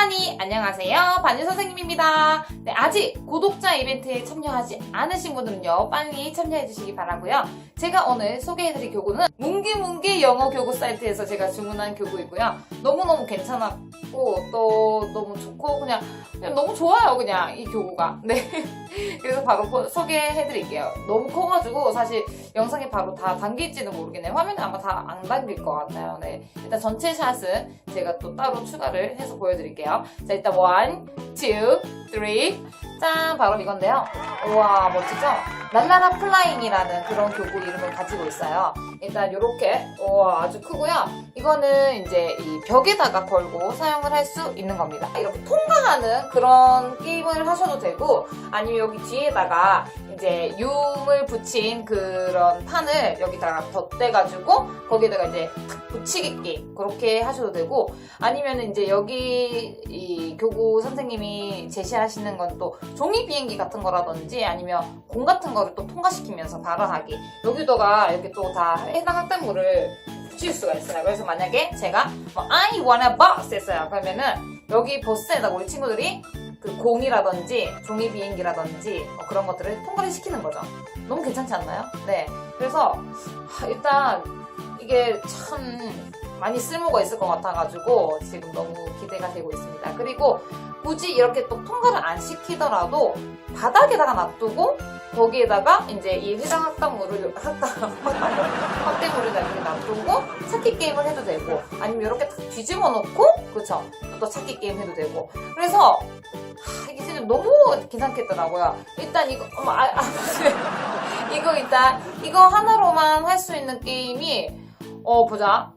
바니 안녕하세요. 바니 선생님입니다. 네, 아직 구독자 이벤트에 참여하지 않으신 분들은요 빨리 참여해 주시기 바라고요. 제가 오늘 소개해드릴 교구는 뭉기뭉기 영어 교구 사이트에서 제가 주문한 교구이고요. 너무너무 괜찮았고 또 너무 좋고 그냥, 그냥 너무 좋아요 그냥 이 교구가 네 그래서 바로 보- 소개해드릴게요 너무 커가지고 사실 영상에 바로 다 담길지는 모르겠네요 화면에 아마 다 안 담길 것 같아요 네 일단 전체 샷은 제가 또 따로 추가를 해서 보여드릴게요. 자, 일단 원, 투, 쓰리. 짠! 바로 이건데요. 우와, 멋지죠? 랄라라 플라잉이라는 그런 교구 이름을 가지고 있어요. 일단 이렇게 우와, 아주 크고요. 이거는 이제 이 벽에다가 걸고 사용을 할 수 있는 겁니다. 이렇게 통과하는 그런 게임을 하셔도 되고 아니면 여기 뒤에다가 이제 융을 붙인 그런 판을 여기다가 덧대가지고 거기에다가 이제 탁 붙이기 게임 그렇게 하셔도 되고 아니면 이제 여기 이 교구 선생님이 제시하시는 건 또 종이 비행기 같은 거라든지 아니면 공 같은 거를 또 통과시키면서 발화하기 여기다가 이렇게 또 다 해당 학단물을 붙일 수가 있어요. 그래서 만약에 제가 뭐 I wanna box 했어요. 그러면은 여기 버스에다가 우리 친구들이 그 공이라든지 종이 비행기라든지 뭐 그런 것들을 통과를 시키는 거죠. 너무 괜찮지 않나요? 네. 그래서 하, 일단 이게 참 많이 쓸모가 있을 것 같아가지고 지금 너무 기대가 되고 있습니다. 그리고 굳이 이렇게 또 통과를 안 시키더라도 바닥에다가 놔두고 거기에다가 이제 이 해당 학당물을 학당 학대물을 이렇게 놔두고 찾기 게임을 해도 되고 아니면 이렇게 탁 뒤집어 놓고 그쵸? 또 찾기 게임 해도 되고. 그래서 하, 이게 지금 너무 괜찮겠더라고요. 일단 이거 어머 아, 아 이거 일단 이거 하나로만 할 수 있는 게임이 어 보자.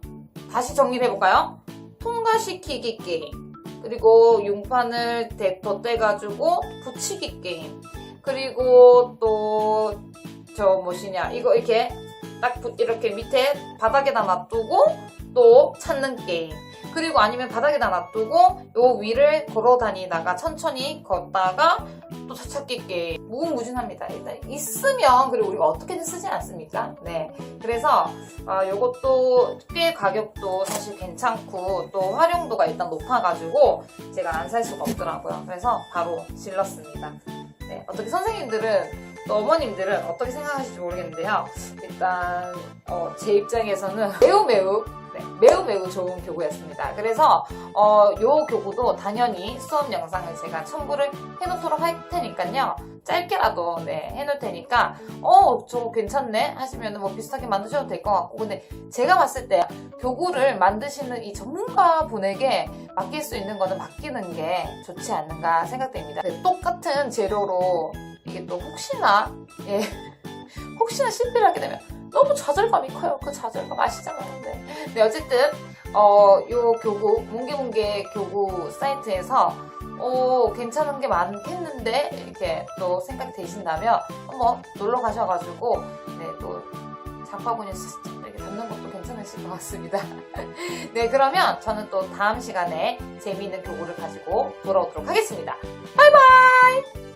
다시 정리를 해볼까요? 통과시키기 게임. 그리고 용판을 대- 덧대가지고 붙이기 게임 그리고 또저 무엇이냐 이거 이렇게 딱 붙- 이렇게 밑에 바닥에다 놔두고 또 찾는 게임. 그리고 아니면 바닥에다 놔두고 요 위를 걸어 다니다가 천천히 걷다가 또 찾기 게임. 무궁무진합니다. 일단 있으면 그리고 우리가 어떻게든 쓰지 않습니까? 네. 그래서 아, 요것도 꽤 가격도 사실 괜찮고 또 활용도가 일단 높아가지고 제가 안 살 수가 없더라고요. 그래서 바로 질렀습니다. 네, 어떻게 선생님들은 또 어머님들은 어떻게 생각하실지 모르겠는데요. 일단 어, 제 입장에서는 매우 매우 네, 매우 매우 좋은 교구였습니다. 그래서 어, 요 교구도 당연히 수업 영상을 제가 첨부를 해놓도록 할 테니까요. 짧게라도 네, 해놓을 테니까 어, 저 괜찮네 하시면 뭐 비슷하게 만드셔도 될 것 같고 근데 제가 봤을 때 교구를 만드시는 이 전문가 분에게 맡길 수 있는 거는 맡기는 게 좋지 않는가 생각됩니다. 네, 똑같은 재료로 이게 또 혹시나 예 혹시나 실패를 하게 되면 너무 좌절감이 커요. 그 좌절감 아시잖아요. 네, 네 어쨌든 어 요 교구 뭉게뭉게 교구 사이트에서 오 괜찮은 게 많겠는데 이렇게 또 생각이 되신다면 한번 놀러 가셔가지고 네 또 장바구니에 싹 이렇게 담는 것도 괜찮으실 것 같습니다. 네 그러면 저는 또 다음 시간에 재미있는 교구를 가지고 돌아오도록 하겠습니다. 바이바이!